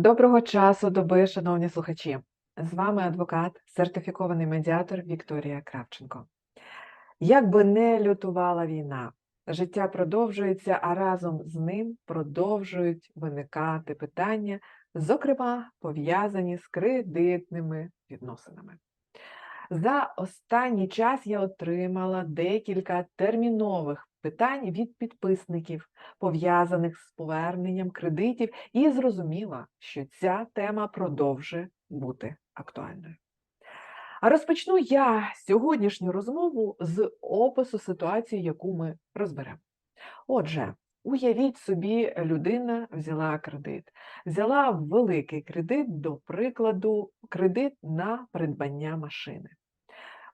Доброго часу доби, шановні слухачі! З вами адвокат, сертифікований медіатор Вікторія Кравченко. Як би не лютувала війна, життя продовжується, а разом з ним продовжують виникати питання, зокрема пов'язані з кредитними відносинами. За останній час я отримала декілька термінових питань від підписників, пов'язаних з поверненням кредитів, і зрозуміла, що ця тема продовжує бути актуальною. А розпочну я сьогоднішню розмову з опису ситуації, яку ми розберемо. Отже, уявіть собі, людина взяла кредит, взяла великий кредит, до прикладу, кредит на придбання машини.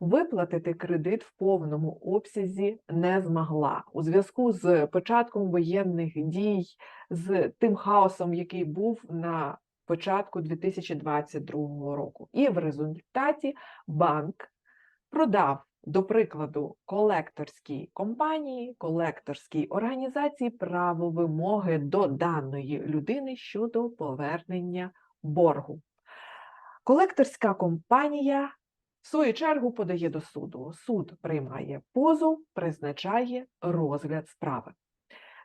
Виплатити кредит в повному обсязі не змогла у зв'язку з початком воєнних дій, з тим хаосом, який був на початку 2022 року. І в результаті банк продав, до прикладу, колекторській компанії, колекторській організації право вимоги до даної людини щодо повернення боргу. Колекторська компанія в свою чергу подає до суду. Суд приймає позов, призначає розгляд справи.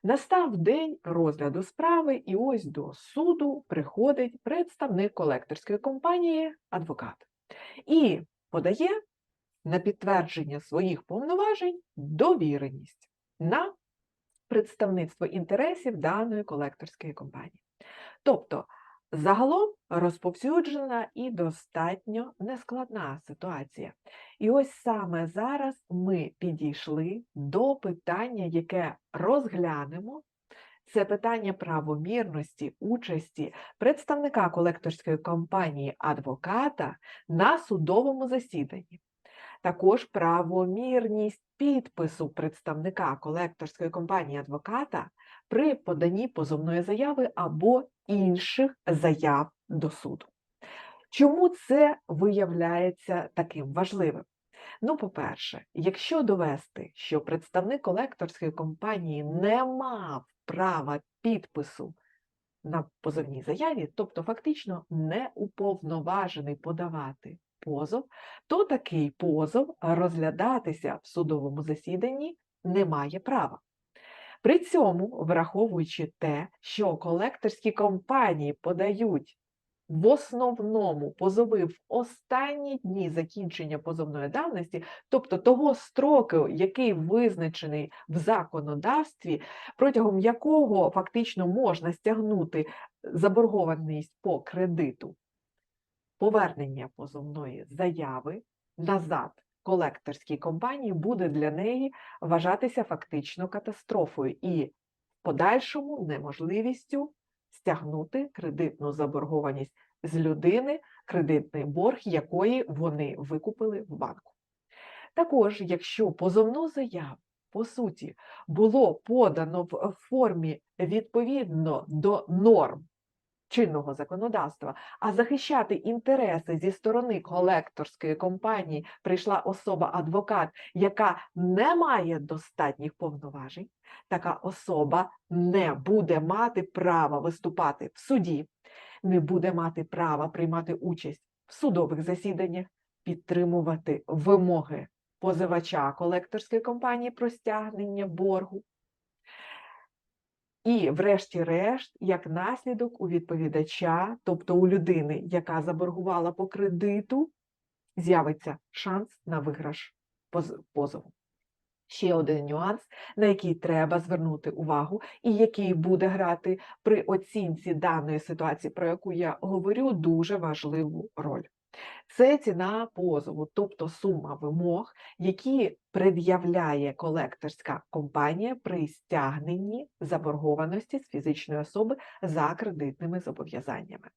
Настав день розгляду справи, і ось до суду приходить представник колекторської компанії, адвокат, і подає на підтвердження своїх повноважень довіреність на представництво інтересів даної колекторської компанії. Тобто, Загалом розповсюджена і достатньо нескладна ситуація. І ось саме зараз ми підійшли до питання, яке розглянемо. Це питання правомірності участі представника колекторської компанії адвоката на судовому засіданні. Також правомірність підпису представника колекторської компанії адвоката при поданні позовної заяви або інших заяв до суду. Чому це виявляється таким важливим? Ну, по-перше, якщо довести, що представник колекторської компанії не мав права підпису на позовній заяві, тобто фактично не уповноважений подавати позов, то такий позов розглядатися в судовому засіданні не має права. При цьому, враховуючи те, що колекторські компанії подають в основному позови в останні дні закінчення позовної давності, тобто того строку, який визначений в законодавстві, протягом якого фактично можна стягнути заборгованість по кредиту, повернення позовної заяви назад колекторській компанії буде для неї вважатися фактично катастрофою і подальшому неможливістю стягнути кредитну заборгованість з людини, кредитний борг, якої вони викупили в банку. Також, якщо позовну заяву, по суті, було подано в формі відповідно до норм чинного законодавства, а захищати інтереси зі сторони колекторської компанії прийшла особа-адвокат, яка не має достатніх повноважень, така особа не буде мати права виступати в суді, не буде мати права приймати участь в судових засіданнях, підтримувати вимоги позивача колекторської компанії про стягнення боргу, і, врешті-решт, як наслідок у відповідача, тобто у людини, яка заборгувала по кредиту, з'явиться шанс на виграш позову. Ще один нюанс, на який треба звернути увагу, і який буде грати при оцінці даної ситуації, про яку я говорю, дуже важливу роль. Це ціна позову, тобто сума вимог, які пред'являє колекторська компанія при стягненні заборгованості з фізичної особи за кредитними зобов'язаннями.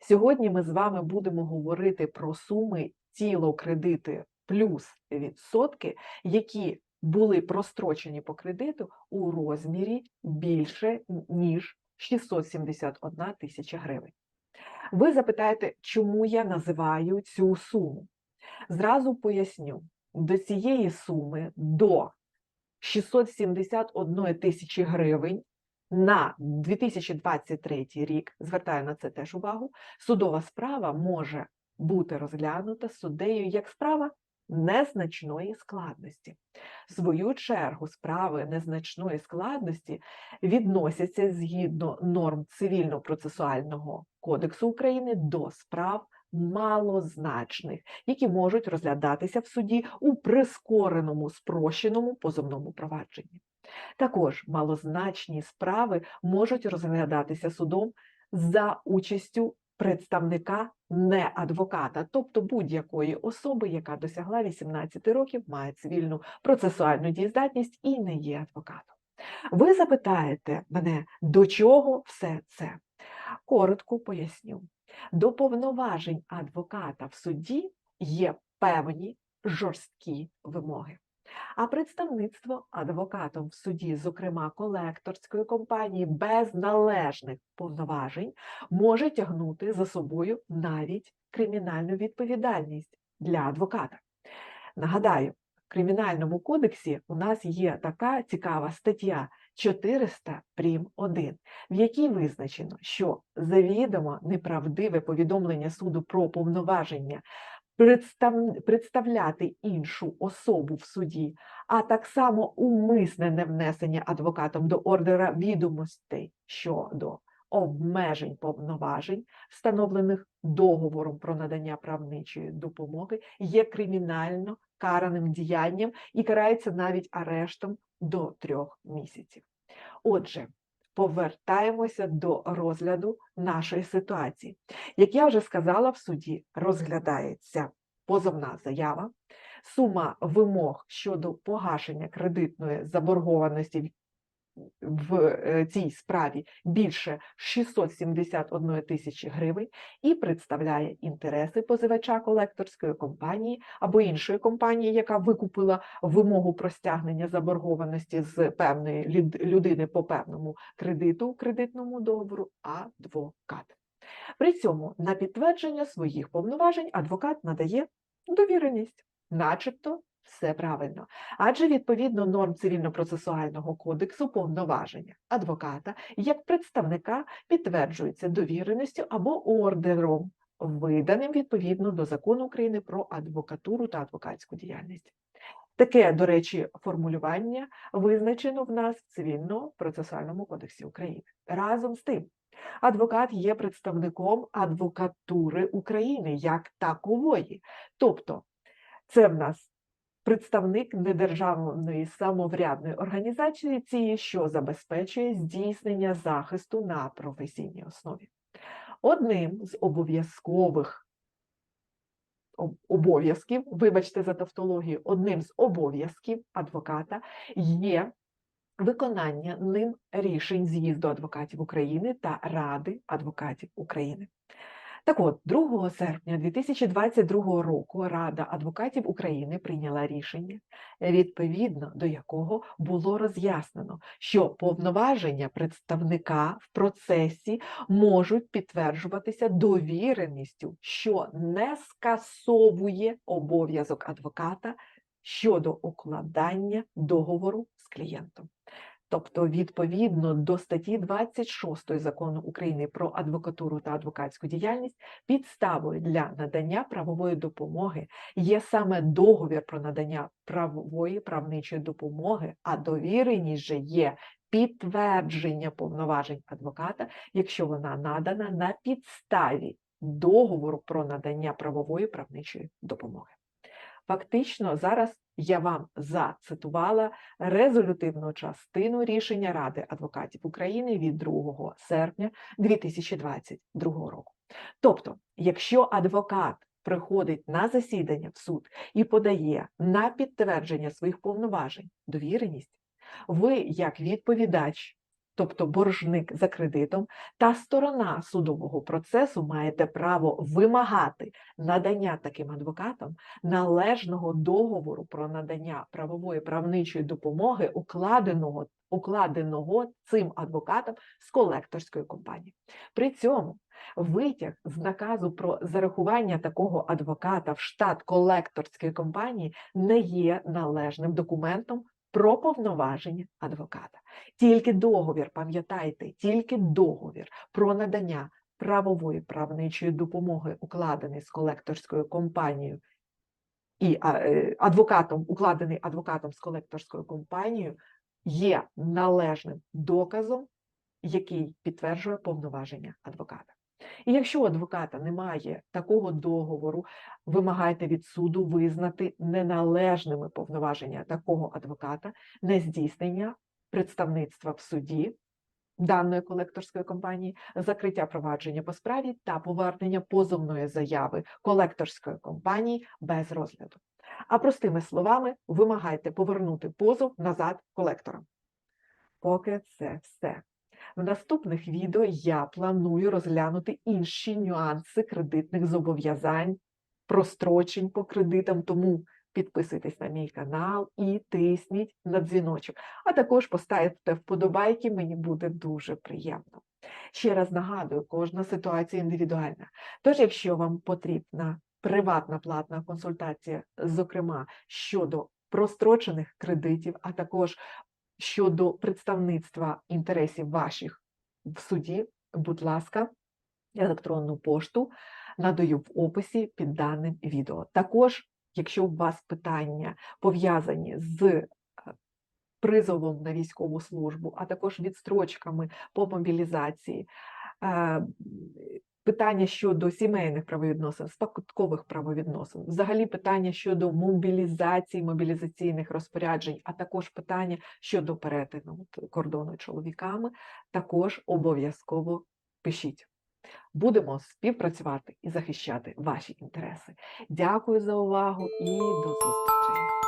Сьогодні ми з вами будемо говорити про суми тіло кредити плюс відсотки, які були прострочені по кредиту у розмірі більше, ніж 671 тисяча гривень. Ви запитаєте, чому я називаю цю суму? Зразу поясню, до цієї суми до 671 тисячі гривень на 2023 рік, звертаю на це теж увагу, судова справа може бути розглянута суддею як справа незначної складності. В свою чергу справи незначної складності відносяться згідно норм цивільно-процесуального кодексу України до справ малозначних, які можуть розглядатися в суді у прискореному спрощеному позовному провадженні. Також малозначні справи можуть розглядатися судом за участю представника не адвоката, тобто будь-якої особи, яка досягла 18 років, має цивільну процесуальну дієздатність і не є адвокатом. Ви запитаєте мене, до чого все це? Коротко поясню. До повноважень адвоката в суді є певні жорсткі вимоги. А представництво адвокатом в суді, зокрема колекторської компанії, без належних повноважень може тягнути за собою навіть кримінальну відповідальність для адвоката. Нагадаю, в Кримінальному кодексі у нас є така цікава стаття 400 прим. 1, в якій визначено, що завідомо неправдиве повідомлення суду про повноваження представляти іншу особу в суді, а так само умисне невнесення адвокатом до ордера відомостей щодо обмежень повноважень, встановлених договором про надання правничої допомоги, є кримінально караним діянням і карається навіть арештом до трьох місяців. Отже, повертаємося до розгляду нашої ситуації. Як я вже сказала, в суді розглядається позовна заява, сума вимог щодо погашення кредитної заборгованості в е, цій справі більше 671 тисячі гривень і представляє інтереси позивача колекторської компанії або іншої компанії, яка викупила вимогу про стягнення заборгованості з певної людини по певному кредиту, кредитному договору, адвокат. При цьому на підтвердження своїх повноважень адвокат надає довіреність, начебто все правильно. Адже відповідно норм цивільно-процесуального кодексу повноваження адвоката як представника підтверджується довіреністю або ордером, виданим відповідно до закону України про адвокатуру та адвокатську діяльність. Таке, до речі, формулювання визначено в нас в цивільно-процесуальному кодексі України. Разом з тим, адвокат є представником адвокатури України як такової. Тобто, це в нас представник недержавної самоврядної організації, що забезпечує здійснення захисту на професійній основі. Одним з обов'язкових обов'язків, вибачте за тавтологію, одним з обов'язків адвоката є виконання ним рішень з'їзду адвокатів України та Ради адвокатів України. Так от, 2 серпня 2022 року Рада адвокатів України прийняла рішення, відповідно до якого було роз'яснено, що повноваження представника в процесі можуть підтверджуватися довіреністю, що не скасовує обов'язок адвоката щодо укладання договору з клієнтом. Тобто, відповідно до статті 26 закону України про адвокатуру та адвокатську діяльність, підставою для надання правової допомоги є саме договір про надання правової правничої допомоги, а довіреність же є підтвердження повноважень адвоката, якщо вона надана на підставі договору про надання правової правничої допомоги. Фактично, зараз я вам зацитувала резолютивну частину рішення Ради адвокатів України від 2 серпня 2022 року. Тобто, якщо адвокат приходить на засідання в суд і подає на підтвердження своїх повноважень довіреність, ви, як відповідач, тобто боржник за кредитом, та сторона судового процесу маєте право вимагати надання таким адвокатам належного договору про надання правової правничої допомоги, укладеного, укладеного цим адвокатом з колекторської компанії. При цьому витяг з наказу про зарахування такого адвоката в штат колекторської компанії не є належним документом про повноваження адвоката. Тільки договір, пам'ятайте, тільки договір про надання правової правничої допомоги, укладений з колекторською компанією і е, адвокатом, укладений адвокатом з колекторською компанією, є належним доказом, який підтверджує повноваження адвоката. І якщо у адвоката немає такого договору, вимагайте від суду визнати неналежними повноваження такого адвоката, не здійснення представництва в суді даної колекторської компанії, закриття провадження по справі та повернення позовної заяви колекторської компанії без розгляду. А простими словами, вимагайте повернути позов назад колекторам. Поки це все. В наступних відео я планую розглянути інші нюанси кредитних зобов'язань, прострочень по кредитам, тому підписуйтесь на мій канал і тисніть на дзвіночок, а також поставте вподобайки, мені буде дуже приємно. Ще раз нагадую, кожна ситуація індивідуальна. Тож, якщо вам потрібна приватна платна консультація, зокрема щодо прострочених кредитів, а також щодо представництва інтересів ваших в суді, будь ласка, електронну пошту надаю в описі під даним відео. Також, якщо у вас питання пов'язані з е, призовом на військову службу, а також відстрочками по мобілізації, питання щодо сімейних правовідносин, спадкових правовідносин, взагалі питання щодо мобілізації, мобілізаційних розпоряджень, а також питання щодо перетину кордону чоловіками, також обов'язково пишіть. Будемо співпрацювати і захищати ваші інтереси. Дякую за увагу і до зустрічей!